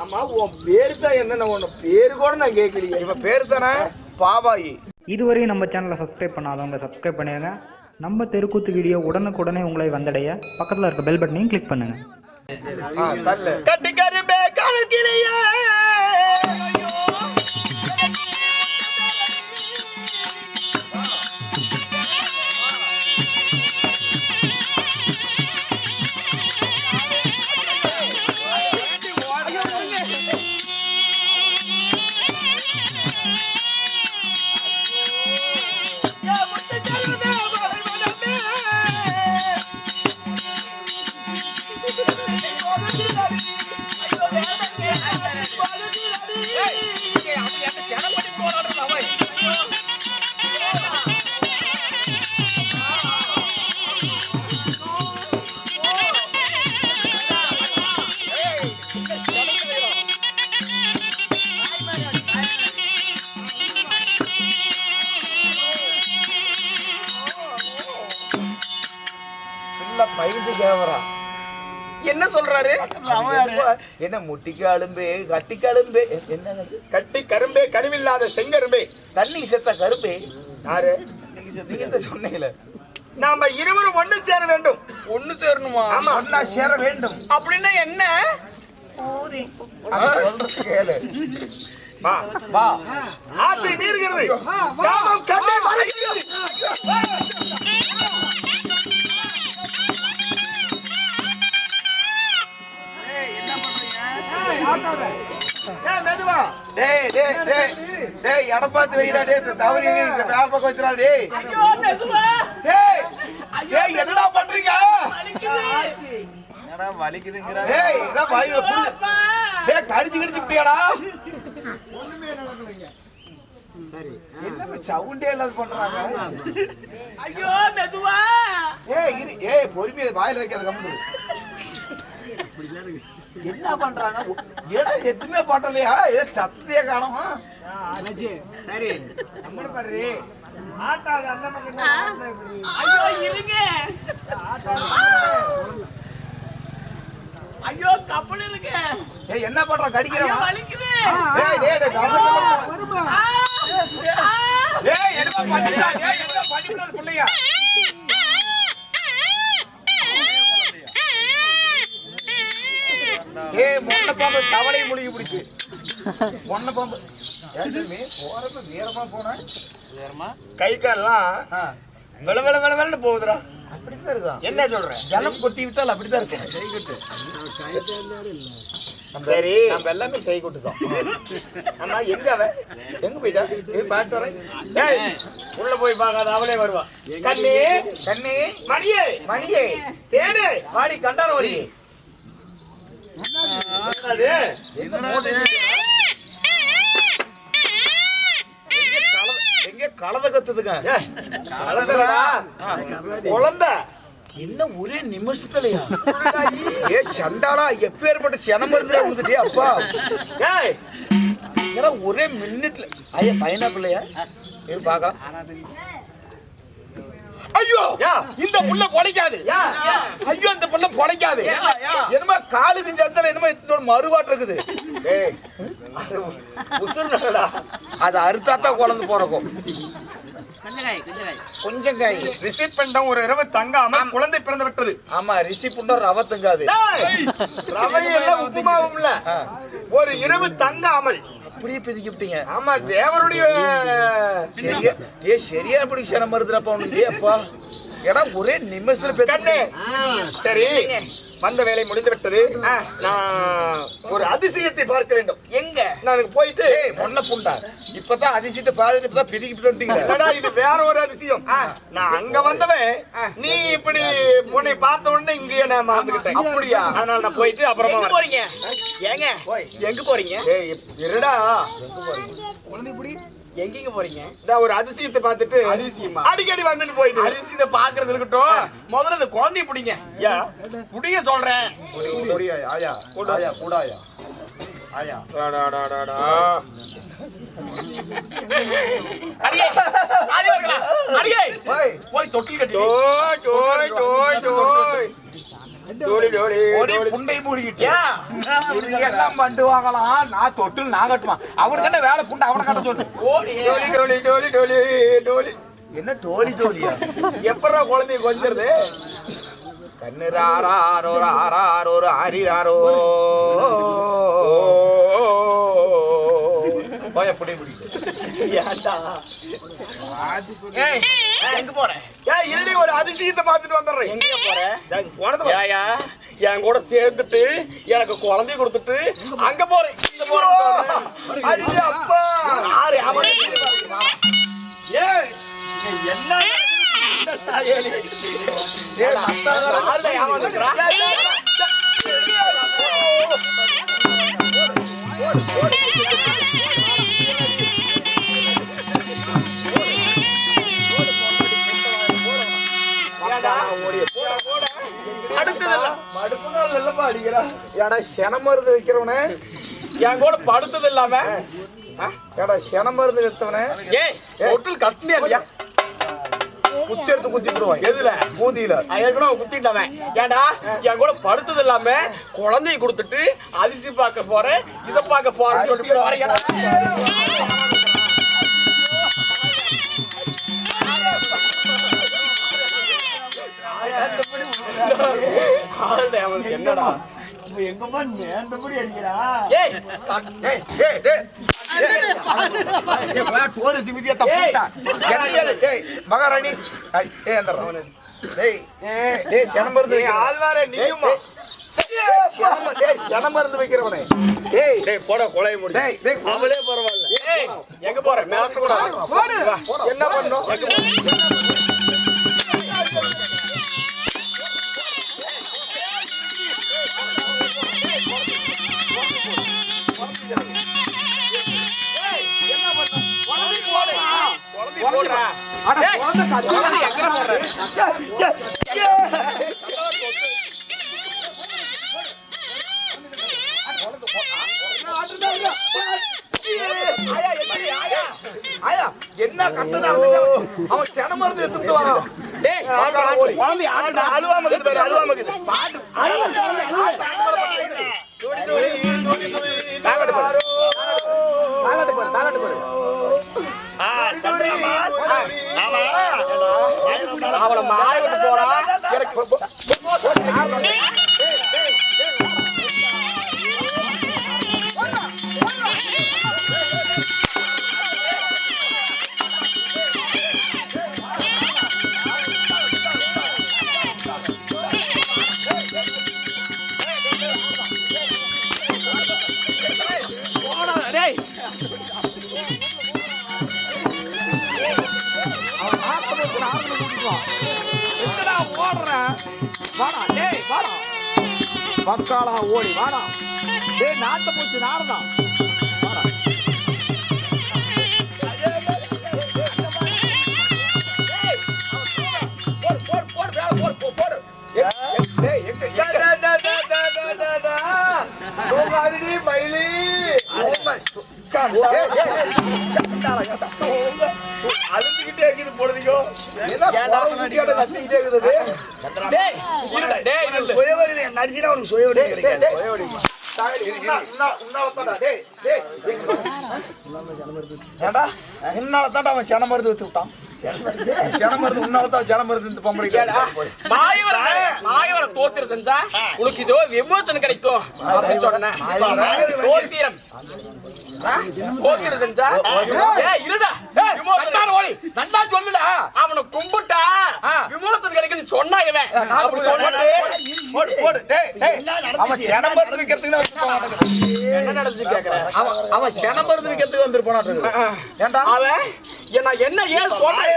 ஆமா உன் பேரு தான் என்ன உன்ன பேரு கூட நான் கேட்கலையே இவன் பேர் தானே? பாபாயி. இதுவரையும் நம்ம சேனலை சப்ஸ்கிரைப் பண்ணாதவங்க சப்ஸ்கிரைப் பண்ணிடுங்க. நம்ம தெருக்கூத்து வீடியோ உடனுக்குடனே உங்களை வந்தடைய பக்கத்தில் இருக்க பெல் பட்டனையும் கிளிக் பண்ணுங்கள் ஆ, தள்ளு. கட்டி கரும்பே என்ன சொல்றாரு? என்ன? முட்டிக்கு அலும்பே கட்டிக்கு அலும்பே என்ன கட்டி கரும்பே கருவில்லாத செங்கரும்பே. தண்ணி செத்த கரும்பே? யாரு? சொன்னீங்களே? நாம இருவரும் ஒண்ணு சேர வேண்டும். ஒண்ணு சேரணுமா? ஆமா. ஒன்னா சேர வேண்டும். அப்படின்னா என்ன? சொல்றது கேளு. வா. வா ஆசை மீறுகிறது டேய் டேய் டேய் டேய் எட பார்த்து வைடா டேய் தவறி இந்த வேற பக்கம் வச்சிரா டேய் டேய் டேய் என்னடா பண்றீங்க? என்னடா வலிக்குதுங்கடா டேய் என்ன வாயில புடி. டேய் கடிச்சு கடிச்சு இப்படியாடா? என்ன சவுண்டே இல்லாத பண்றாங்க? ஐயோ மெதுவா. ஏய் இரு ஏய் பொறுமையா வாயில வைக்காத கம்பு என்ன பண்றாங்க? ஏடா எதுவுமே பண்ணலையா ஏ சத்தத்தையே காணோமா? ஐயோ இருங்க. ஐயோ கப்பல் இருக்கு. என்ன பண்றான் ஐயோ கடிக்கிறான் வலிக்குது டேய் டேய் டேய் மொன்ன பாம்பு தவளை முழுகி பிடிச்சு. மொன்ன பாம்பு போறப்ப வீரமா போனா? கை கால்லாம் ஆ, வெள வெள வெள வெளன்னு போகுதுடா. அப்படித்தான் இருக்கான் என்ன சொல்ற? ஜலம் கொட்டி விட்டால் அப்படித்தான் இருக்கும். சரி நம்ம எல்லாமே கை கொட்டுதான் ஆமா எங்க அவன் எங்க போயிட்டா? ஏய் பாட்டு வரேன் உள்ள போய் பார்க்காத அவளே வருவா. கண்ணே கண்ணி மணியே மணியே தேடு வாடி கண்டார வாடி அது எங்க கலத கத்துதுங்க. குழந்தை. என்ன ஒரே நிமிஷத்துலயா? ஏ சண்டாடா எப்பேற்பட்ட சனம் இருந்துடா வந்துட்டே அப்பா? ஏய் ஒரே மினிட்ல ஐயா பைனாப்பிள்ளையா இரு பாக்கலாம். ஐயோ யா. இந்த புள்ள பொழைக்காது. ஐயோ இந்த புள்ள பொழைக்காது. என்னமா காலுக்கு சந்தன என்னமா இதோட மறுவாட்டு இருக்குது. ஏய் அது அறுத்தாத்தான் குழந்தை பிறக்கும் கொஞ்சம் காய் ரிசீவ் பண்ணிட்டோம் ஒரு இரவு தங்காம குழந்தை பிறந்து விட்டது. ஆமா ரிஷி புண்டா ரவ தங்காது. ரவை எல்லாம் உப்புமாவும். ஒரு இரவு தங்காமல் அப்படியே பிதிக்கி விட்டீங்க. ஆமா தேவருடைய சரியா ஏ சரியா இப்படி சனம் மருதுறப்பா உனக்கு அப்பா ஏடா ஒரே நிமிஷத்துல பெத்து கண்ணே. சரி வந்த வேலை முடிந்து விட்டது நான் ஒரு அதிசயத்தை பார்க்க வேண்டும். எங்க? நான் போயிட்டு ஏய் மொன்ன புண்டா. இப்பதான் அதிசயத்தை பாதிட்டு இப்பதான் பிதிக்கிட்டு வந்துட்டீங்க இது? வேற ஒரு அதிசயம். நான் அங்க வந்தவன் நீ இப்படி உன்னை பார்த்த உடனே இங்கேயே நான் மறந்துக்கிட்டேன். அப்படியா? அதனால நான் போயிட்டு அப்புறமா. போறீங்க? ஏங்க? எங்க போறீங்க? இருடா எங்கெங்க போறீங்க? இந்த ஒரு அதிசயத்தை பார்த்துட்டு அதிசயமா? அடிக்கடி வந்துட்டு போயிட்டு. அரிசியில பாக்குறது இருக்கட்டும். முதல்ல இந்த குழந்தைய பிடிங்க. புடிங்க சொல்றேன். ஆயா ஆயா கூடாயா கூடாயா ஆயா. போய் தொட்டில் கட்டி. புண்டை மூடிக்கிட்டு. ஏன் இது எல்லாம் பண்டு வாங்கலாம் நான் தொட்டு நான் கட்டுவான். அவனுக்கு என்ன வேலை? புண்டை அவனை கட்ட சொல்லு. என்ன டோலி டோலியா? எப்படா குழந்தைய கொஞ்சிருது கண்ணு ராரோ ராரோ ஆரிராரோ போய புண்டை மூடிக்கிட்டு. எங்க போற? ஏன் இல்லடி ஒரு அதிசயத்தை பார்த்துட்டு வந்துடுறேன் எங்க போற நான் போனது ஏயா என் கூட சேர்ந்துட்டு எனக்கு குழந்தைய கொடுத்துட்டு அங்க போறேன் இங்க போறேன் அப்பா யாரு ஏய் என்ன? அடுத்ததெல்லாம் மடுப்புகள் இல்லப்பா அடிக்கிறா. ஏடா சென மருந்து வைக்கிறவனே. என் கூட படுத்தது இல்லாம? ஏடா சென மருந்து வைத்தவனே. ஏய் ஹோட்டல் கட்டினியா இல்லையா குச்சி எடுத்து குத்தி விடுவான் எதுல? பூதியில ஏற்கனவே குத்திட்டவன். ஏன்டா என் கூட படுத்தது இல்லாம குழந்தைய கொடுத்துட்டு அதிசி பார்க்க போறேன் இத பார்க்க போறேன்னு சொல்லிட்டு போறேன் என்னடா? எங்கம்மா நேர்ந்தபடி அடிக்கிறா? ஏய்! ஏய் ஏய் டேய். ஏய், மகாராணி. ஏய் ஏய் மருந்து வைக்கிறவன். ஆழ்வாரே நீயுமா? டேய், போட கொலை முடி. டேய் டேய் அவளே பரவாயில்ல. ஏய் எங்க போற? மேலத்து கூட என்ன பண்ணோம் என்ன கட்டதா அவன் சென மருந்து எடுத்துட்டு வரான் அழுவாம அழுவாம இருக்குது தாங்கட்டு பாரு தாங்கட்டு பாரு தாங்கட்டு பாரு அவளை மாறி விட்டு எனக்கு என்னடா வாடா, டேய், வாடா. வக்காலா ஓடி வாடா. டேய் நாட்டு பூச்சி நாரதான் நடிச்சுனா உனக்கு சுயவரி கிடைக்காது. அவன் சென மருந்து விட்டான். சென மருந்து உன்னால தான் சென மருந்து இந்த பொம்பளை ஏடா, மாயவர மாயவர தோத்திர செஞ்சா உனக்கு இதோ கிடைக்கும் அப்படின்னு சொன்னேன். தோத்திரம். ஆ? தோத்திரம் செஞ்சா? இருடா. ஓடி. நன்னா சொல்லுடா. அவனை கும்பிட்டா விமோசனம் கிடைக்குன்னு சொன்னா இவன். அப்படி சொன்னது போடு போடு. டேய் டேய். அவன் சென மருந்து விக்கிறதுக்கு என்ன நடந்துச்சு கேக்குறேன் அவன் அவன் சென மருந்து விக்கிறதுக்கு வந்திருப்பான் ஏன்டா? அவன் என்ன என்ன ஏன் சொல்றேன்.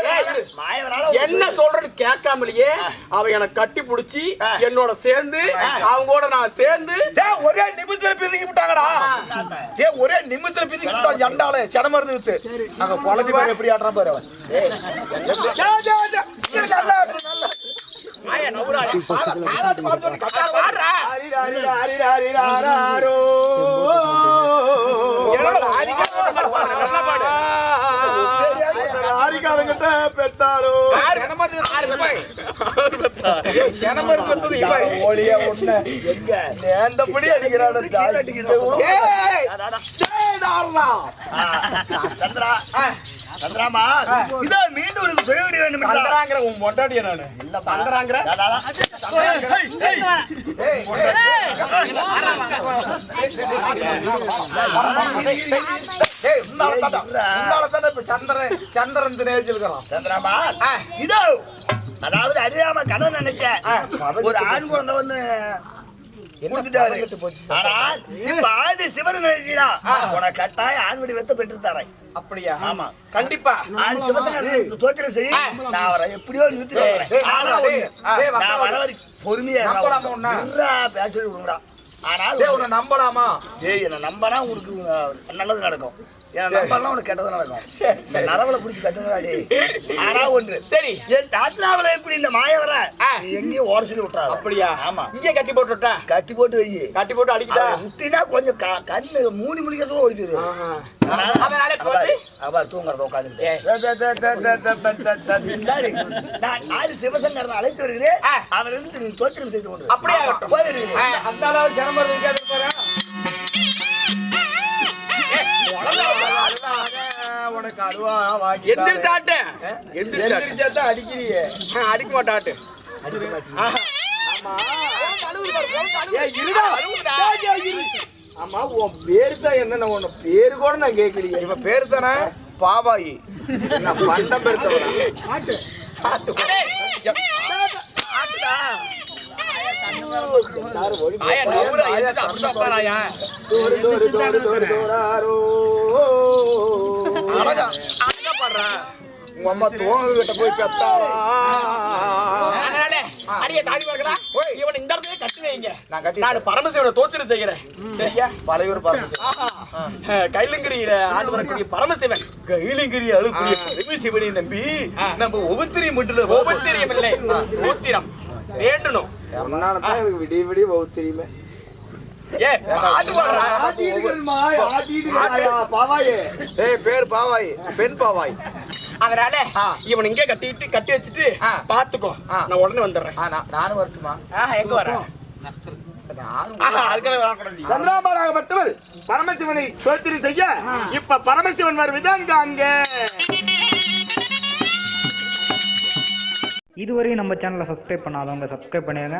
என்ன சொல்றேன்னு கேட்காமலேயே அவன் எனக்கு கட்டி புடிச்சு என்னோட சேர்ந்து அவங்க கூட நான் சேர்ந்து ஒரே நிமிஷத்துல பிதுக்கி விட்டாங்கடா. டேய் ஒரே நிமிஷத்துல பிதுக்கி விட்டான் ஜண்டால சென மருந்து வித்து. நாங்க குழந்தை பேர் எப்படி ஆடுறான் பாரு உன்ன எங்க நேந்தபடி அடிக்கிறான். சந்திரா சந்திராமா? இதோ மீண்டும் உனக்கு வேண்டும் சந்திராங்கிற உன் மொட்டாடிய நானு. சந்திராங்கிற? தான்டா இப்ப சந்திரன் சந்திரன் தினேஜிருக்கிறான் சந்திராமா? இதோ அதாவது அறியாம கடன் நினைச்சேன் ஒரு ஆண் குழந்தை வந்து கொடுத்துட்டாரு ஆனால் இப்ப ஆதி சிவன் உனக்கு வெத்த பெற்று தரேன் அப்படியா? ஆமா. கண்டிப்பா. ஆதி சிவசங்கர் தோத்திரம் செய்ய நான் அவரை எப்படியோ நிறுத்தி நான் வர வரைக்கும் பொறுமையா பேச விடுங்கடா. ஆனால் டேய், உன்னை நம்பலாமா? டேய் என்ன நம்பனா அஹ், நல்லது நடக்கும். என்ன நம்பலாம் உனக்கு கெட்டது நடக்கும். நரவலை பிடிச்சி ஆனா ஒன்று. சரி. என் தாத்தாவில எப்படி இந்த மாய வர? எங்கேயும் ஓட சொல்லி அப்படியா? ஆமா. இங்கே கட்டி போட்டுட்டா கட்டி போட்டு வை. கட்டி போட்டு அடிக்குதா? அவன் முட்டினா கொஞ்சம் கண்ணு மூடி முடிக்கிறதுல ஓடி போயிரு. அதனால இப்ப வந்து அவர் தூங்குறத நான் ஆதி சிவசங்கரனை அழைத்து வருகிறேன். அவர் இருந்து தோத்திரம் செய்து கொண்டு அப்படியே அந்த அளவு எந்திரிச்சாட்டு எந்திரிச்சாட்டா அடிக்கிறியே. அடிக்க மாட்டாட்டு. ஆமா. உன் பேரு தான் என்ன உன்ன பேரு கூட நான் கேட்கலையே. இவ பேரு தானே? பாபாயி. நான் பண்டம் பெருத்தவனா? ஆயா அழகா அழகா பாடுறா உங்க அம்மா தோணு கிட்ட போய் அதனால அடிய தாடி பார்க்கறா. இவன் இந்த இடத்துல கட்டி வைங்க. நான் கட்டி நான் பரமசிவனை தோத்திரம் செய்கிறேன் சரியா? பழையூர். கைலங்கிரியில ஆண்டு வரக்கூடிய பரமசிவன். கைலிங்கிரி அழுக்குரிய பரம சிவனை நம்பி நம்ம ஒவ்வொருத்தரி மட்டும் கோபத்திரியம் இல்லை. கோத்திரம் வேண்டணும். விடிய விடிய ஒவ்வொருத்தரியுமே ஏ ஆண்டு பாடுறா பாவாயே ஏய் பேர் பாவாய். பெண் பாவாய். அதனால இவன் இங்கே கட்டிட்டு கட்டி வச்சுட்டு. பாத்துக்கோ. நான் உடனே வந்துடுறேன். நானும் வரட்டுமா? எங்க வர? ஆஹா, அதுக்காக வரக்கூடாது. சந்திராபாலாக மட்டும் பரமசிவனை சோத்திரம் செய்ய இப்ப பரமசிவன் வருவிதாங்க அங்க இதுவரையும் நம்ம சேனலை சப்ஸ்கிரைப் பண்ணாதவங்க சப்ஸ்கிரைப் பண்ணிடுங்க